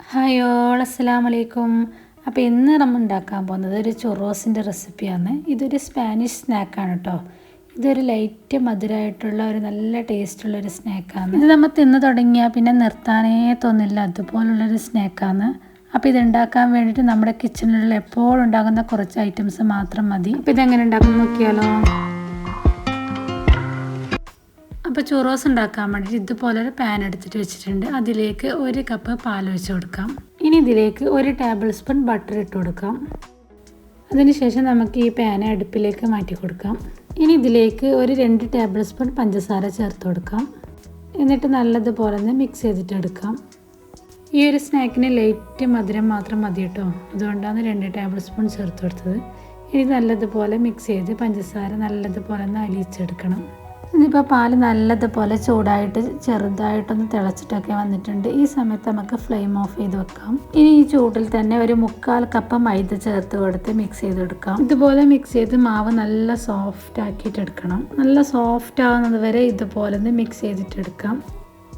Hi all അസ്സലാം വലൈക്കും അപ്പോൾ ഇന്ന് നമ്മൾ ഉണ്ടാക്കാൻ പോകുന്നത് ഒരു ചൊറോസിന്റെ റെസിപ്പിയാണ് ഇതൊരു സ്പാനിഷ് സ്നാക്കാണ് കേട്ടോ ഇതൊരു ലൈറ്റ് മധുരമായിട്ടുള്ള ഒരു നല്ല ടേസ്റ്റുള്ള ഒരു സ്നാക്കാണ് ഇത് നമ്മൾ തിന്ന് തുടങ്ങിയാൽ പിന്നെ നിർത്താനേ തോന്നില്ല. അതുപോലുള്ളൊരു സ്നാക്കാണ് അപ്പോൾ ഇത് ഉണ്ടാക്കാൻ വേണ്ടിയിട്ട് നമ്മുടെ കിച്ചണിലുള്ള എപ്പോഴും ഉണ്ടാകുന്ന കുറച്ച് ഐറ്റംസ് മാത്രം മതി. അപ്പോൾ ഇതെങ്ങനെ ഉണ്ടാക്കാൻ നോക്കിയാലോ? അപ്പോൾ ചുറോസ് ഉണ്ടാക്കാൻ വേണ്ടിയിട്ട് ഇതുപോലെ ഒരു പാൻ എടുത്തിട്ട് വെച്ചിട്ടുണ്ട്. അതിലേക്ക് ഒരു കപ്പ് പാൽ ഒഴിച്ച് കൊടുക്കാം. ഇനി ഇതിലേക്ക് ഒരു ടേബിൾ സ്പൂൺ ബട്ടർ ഇട്ട് കൊടുക്കാം. അതിനുശേഷം നമുക്ക് ഈ പാൻ അടുപ്പിലേക്ക് മാറ്റി കൊടുക്കാം. ഇനി ഇതിലേക്ക് ഒരു രണ്ട് ടേബിൾ സ്പൂൺ പഞ്ചസാര ചേർത്ത് കൊടുക്കാം. എന്നിട്ട് നല്ലതുപോലെ ഒന്ന് മിക്സ് ചെയ്തിട്ട് എടുക്കാം. ഈ ഒരു സ്നാക്കിന് ലൈറ്റ് മധുരം മാത്രം മതി കേട്ടോ. അതുകൊണ്ടാണ് രണ്ട് ടേബിൾ സ്പൂൺ ചേർത്ത് കൊടുത്തത്. ഇനി നല്ലതുപോലെ മിക്സ് ചെയ്ത് പഞ്ചസാര നല്ലതുപോലെ ഒന്ന് അലിയിച്ചെടുക്കണം. ഇനിയിപ്പോൾ പാൽ നല്ലതുപോലെ ചൂടായിട്ട് ചെറുതായിട്ടൊന്ന് തിളച്ചിട്ടൊക്കെ വന്നിട്ടുണ്ട്. ഈ സമയത്ത് നമുക്ക് ഫ്ലെയിം ഓഫ് ചെയ്ത് വെക്കാം. ഇനി ഈ ചൂടിൽ തന്നെ ഒരു മുക്കാൽ കപ്പ് മൈദ ചേർത്ത് കൊടുത്ത് മിക്സ് ചെയ്തെടുക്കാം. ഇതുപോലെ മിക്സ് ചെയ്ത് മാവ് നല്ല സോഫ്റ്റ് ആക്കിയിട്ട് എടുക്കണം. നല്ല സോഫ്റ്റ് ആവുന്നത് വരെ ഇതുപോലെ ഒന്ന് മിക്സ് ചെയ്തിട്ടെടുക്കാം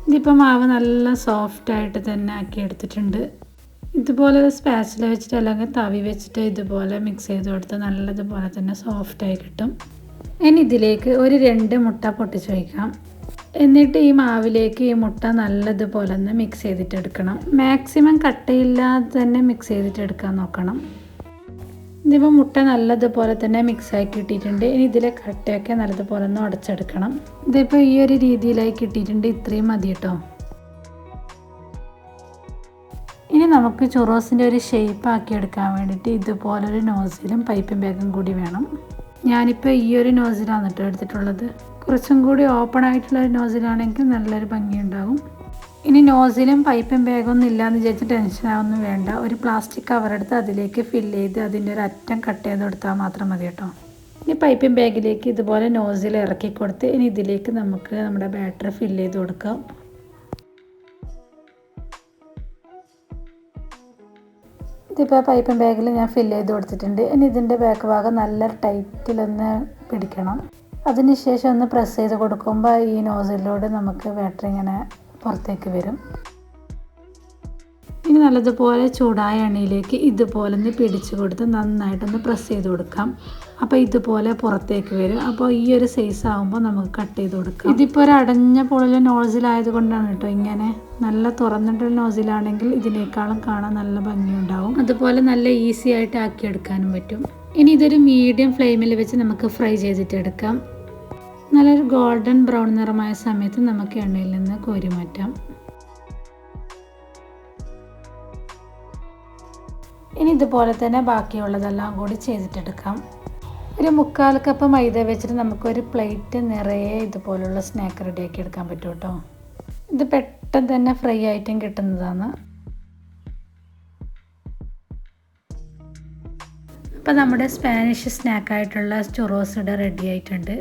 ഇതിപ്പോൾ മാവ് നല്ല സോഫ്റ്റ് ആയിട്ട് തന്നെ ആക്കി എടുത്തിട്ടുണ്ട്. ഇതുപോലെ സ്പാച്ചില വെച്ചിട്ട് അല്ലെങ്കിൽ തവി വെച്ചിട്ട് ഇതുപോലെ മിക്സ് ചെയ്ത് കൊടുത്ത് നല്ലതുപോലെ തന്നെ സോഫ്റ്റായി കിട്ടും. ഇനി ഇതിലേക്ക് ഒരു രണ്ട് മുട്ട പൊട്ടിച്ച് വയ്ക്കാം എന്നിട്ട് ഈ മാവിലേക്ക് ഈ മുട്ട നല്ലതുപോലെ ഒന്ന് മിക്സ് ചെയ്തിട്ടെടുക്കണം. മാക്സിമം കട്ടയില്ലാതെ തന്നെ മിക്സ് ചെയ്തിട്ടെടുക്കാൻ നോക്കണം. ഇതിപ്പോൾ മുട്ട നല്ലതുപോലെ തന്നെ മിക്സ് ആക്കി കിട്ടിയിട്ടുണ്ട്. ഇനി ഇതിലെ കട്ടയൊക്കെ നല്ലതുപോലെ ഒന്ന് ഉടച്ചെടുക്കണം. ഇതിപ്പോൾ ഈ ഒരു രീതിയിലായി കിട്ടിയിട്ടുണ്ട്. ഇത്രയും മതി കേട്ടോ. ഇനി നമുക്ക് ചുറോസിന്റെ ഒരു ഷേപ്പ് ആക്കി എടുക്കാൻ വേണ്ടിയിട്ട് ഇതുപോലൊരു നോസിലും പൈപ്പും ബാഗും കൂടി വേണം. ഞാനിപ്പോൾ ഈ ഒരു നോസിലാണ് കേട്ടോ എടുത്തിട്ടുള്ളത്. കുറച്ചും കൂടി ഓപ്പൺ ആയിട്ടുള്ള ഒരു നോസിലാണെങ്കിൽ നല്ലൊരു ഭംഗിയുണ്ടാകും ഇനി നോസിലും പൈപ്പും ബാഗൊന്നും ഇല്ലയെന്ന് വിചാരിച്ച് ടെൻഷനാവൊന്നും വേണ്ട. ഒരു പ്ലാസ്റ്റിക് കവർ എടുത്ത് അതിലേക്ക് ഫില്ല് ചെയ്ത് അതിന്റെ ഒരു അറ്റം കട്ട് ചെയ്ത് കൊടുത്താൽ മാത്രം മതി കേട്ടോ ഇനി പൈപ്പും ബാഗിലേക്ക് ഇതുപോലെ നോസിൽ ഇറക്കി കൊടുത്ത് ഇനി ഇതിലേക്ക് നമുക്ക് നമ്മുടെ ബാറ്ററി ഫില്ല് ചെയ്ത് കൊടുക്കാം. ഇതിപ്പോൾ പൈപ്പും ബാഗിൽ ഞാൻ ഫില്ല് ചെയ്ത് കൊടുത്തിട്ടുണ്ട്. ഇനി ഇതിന്റെ ബാക്ക് ഭാഗം നല്ല ടൈറ്റിലൊന്ന് പിടിക്കണം. അതിനുശേഷം ഒന്ന് പ്രസ് ചെയ്ത് കൊടുക്കുമ്പോൾ ഈ നോസിലൂടെ നമുക്ക് ബാറ്ററി ഇങ്ങനെ പുറത്തേക്ക് വരും. ഇനി നല്ലതുപോലെ ചൂടായ എണ്ണയിലേക്ക് ഇതുപോലെ ഒന്ന് പിടിച്ചു കൊടുത്ത് നന്നായിട്ടൊന്ന് പ്രസ് ചെയ്ത് കൊടുക്കാം. അപ്പോൾ ഇതുപോലെ പുറത്തേക്ക് വരും. അപ്പോൾ ഈ ഒരു സൈസ് ആകുമ്പോൾ നമുക്ക് കട്ട് ചെയ്ത് കൊടുക്കാം. ഇതിപ്പോൾ ഒരു അടഞ്ഞ പൊളിലെ നോസിലായത് കൊണ്ടാണ് കേട്ടോ ഇങ്ങനെ നല്ല തുറന്നിട്ടുള്ള നോസിലാണെങ്കിൽ ഇതിനേക്കാളും കാണാൻ നല്ല ഭംഗിയുണ്ടാവും. അതുപോലെ നല്ല ഈസി ആയിട്ട് ആക്കിയെടുക്കാനും പറ്റും. ഇനി ഇതൊരു മീഡിയം ഫ്ലെയിമിൽ വെച്ച് നമുക്ക് ഫ്രൈ ചെയ്തിട്ടെടുക്കാം. നല്ലൊരു ഗോൾഡൻ ബ്രൗൺ നിറമായ സമയത്ത് നമുക്ക് എണ്ണയിൽ നിന്ന് കോരി മാറ്റാം. ഇനി ഇതുപോലെ തന്നെ ബാക്കിയുള്ളതെല്ലാം കൂടി ചെയ്തിട്ടെടുക്കാം. ഒരു മുക്കാൽ കപ്പ് മൈദ വെച്ചിട്ട് നമുക്കൊരു പ്ലേറ്റ് നിറയെ ഇതുപോലുള്ള സ്നാക്ക് റെഡിയാക്കി എടുക്കാൻ പറ്റും കേട്ടോ. ഇത് പെട്ടെന്ന് തന്നെ ഫ്രൈ ആയിട്ടും കിട്ടുന്നതാണ്. അപ്പോൾ നമ്മുടെ സ്പാനിഷ് സ്നാക്കായിട്ടുള്ള ചുറോസ് ഇവിടെ റെഡി ആയിട്ടുണ്ട്.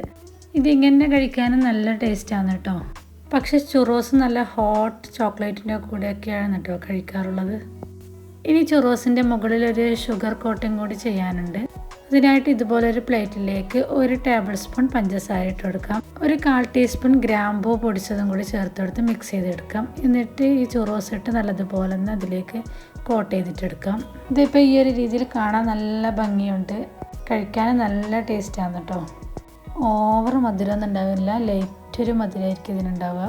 ഇതിങ്ങനെ കഴിക്കാനും നല്ല ടേസ്റ്റാണ് കേട്ടോ. പക്ഷേ ചുറോസ് നല്ല ഹോട്ട് ചോക്ലേറ്റിന്റെ കൂടെയൊക്കെയാണ് കേട്ടോ കഴിക്കാറുള്ളത്. ഇനി ചുറോസിന്റെ ഒരു ഷുഗർ കോട്ടിംഗ് കൂടി ചെയ്യാനുണ്ട്. അതിനായിട്ട് ഇതുപോലെ ഒരു പ്ലേറ്റിലേക്ക് ഒരു ടേബിൾ സ്പൂൺ പഞ്ചസാര ഇട്ട് കൊടുക്കാം. ഒരു കാൽ ടീസ്പൂൺ ഗ്രാമ്പൂ പൊടിച്ചതും കൂടി ചേർത്തെടുത്ത് മിക്സ് ചെയ്തെടുക്കാം. എന്നിട്ട് ഈ ചുറോസ് ഇട്ട് നല്ലതുപോലെ ഒന്ന് അതിലേക്ക് കോട്ട് ചെയ്തിട്ടെടുക്കാം. ഇതിപ്പോൾ ഈ ഒരു രീതിയിൽ കാണാൻ നല്ല ഭംഗിയുണ്ട്. കഴിക്കാൻ നല്ല ടേസ്റ്റാണ് കേട്ടോ ഓവർ മധുരമൊന്നും ഉണ്ടാവില്ല. ലൈറ്റ് ഒരു മധുരമായിരിക്കും ഇതിനുണ്ടാവുക.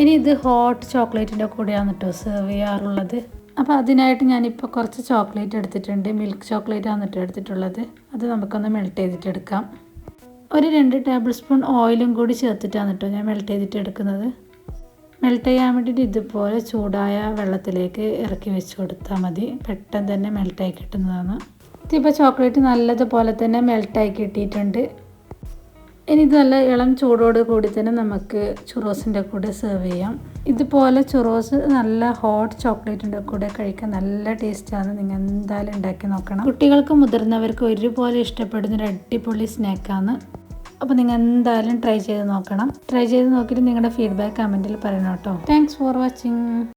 ഇനി ഇത് ഹോട്ട് ചോക്ലേറ്റിന്റെ കൂടെയാണ് കേട്ടോ സെർവ് ചെയ്യാറുള്ളത്. അപ്പോൾ അതിനായിട്ട് ഞാനിപ്പോൾ കുറച്ച് ചോക്ലേറ്റ് എടുത്തിട്ടുണ്ട്. മിൽക്ക് ചോക്ലേറ്റ് ആണ് ഇട്ട് എടുത്തിട്ടുള്ളത്. അത് നമുക്കൊന്ന് മെൽറ്റ് ചെയ്തിട്ട് എടുക്കാം ഒരു രണ്ട് ടേബിൾ സ്പൂൺ ഓയിലും കൂടി ചേർത്തിട്ടാണ് കേട്ടോ ഞാൻ മെൽറ്റ് ചെയ്തിട്ട് എടുക്കുന്നത് മെൽറ്റ് ചെയ്യാൻ വേണ്ടിയിട്ട് ഇതുപോലെ ചൂടായ വെള്ളത്തിലേക്ക് ഇറക്കി വെച്ച് കൊടുത്താൽ മതി. പെട്ടെന്ന് തന്നെ മെൽറ്റായി കിട്ടുന്നതാണ്. ഇതിപ്പോൾ ചോക്ലേറ്റ് നല്ലതുപോലെ തന്നെ മെൽറ്റായി കിട്ടിയിട്ടുണ്ട്. ഇനി ഇത് നല്ല ഇളം ചൂടോട് കൂടി തന്നെ നമുക്ക് ചുറോസിന്റെ കൂടെ സെർവ് ചെയ്യാം. ഇതുപോലെ ചുറോസ് നല്ല ഹോട്ട് ചോക്ലേറ്റിന്റെ കൂടെ കഴിക്കാൻ നല്ല ടേസ്റ്റാണ് നിങ്ങൾ എന്തായാലും ഉണ്ടാക്കി നോക്കണം. കുട്ടികൾക്ക് മുതിർന്നവർക്ക് ഒരുപോലെ ഇഷ്ടപ്പെടുന്ന ഒരു അടിപൊളി സ്നാക്കാണ് അപ്പോൾ നിങ്ങൾ എന്തായാലും ട്രൈ ചെയ്ത് നോക്കണം. ട്രൈ ചെയ്ത് നോക്കിയിട്ട് നിങ്ങളുടെ ഫീഡ്ബാക്ക് കമന്റിൽ പറയണം കേട്ടോ. Thanks for watching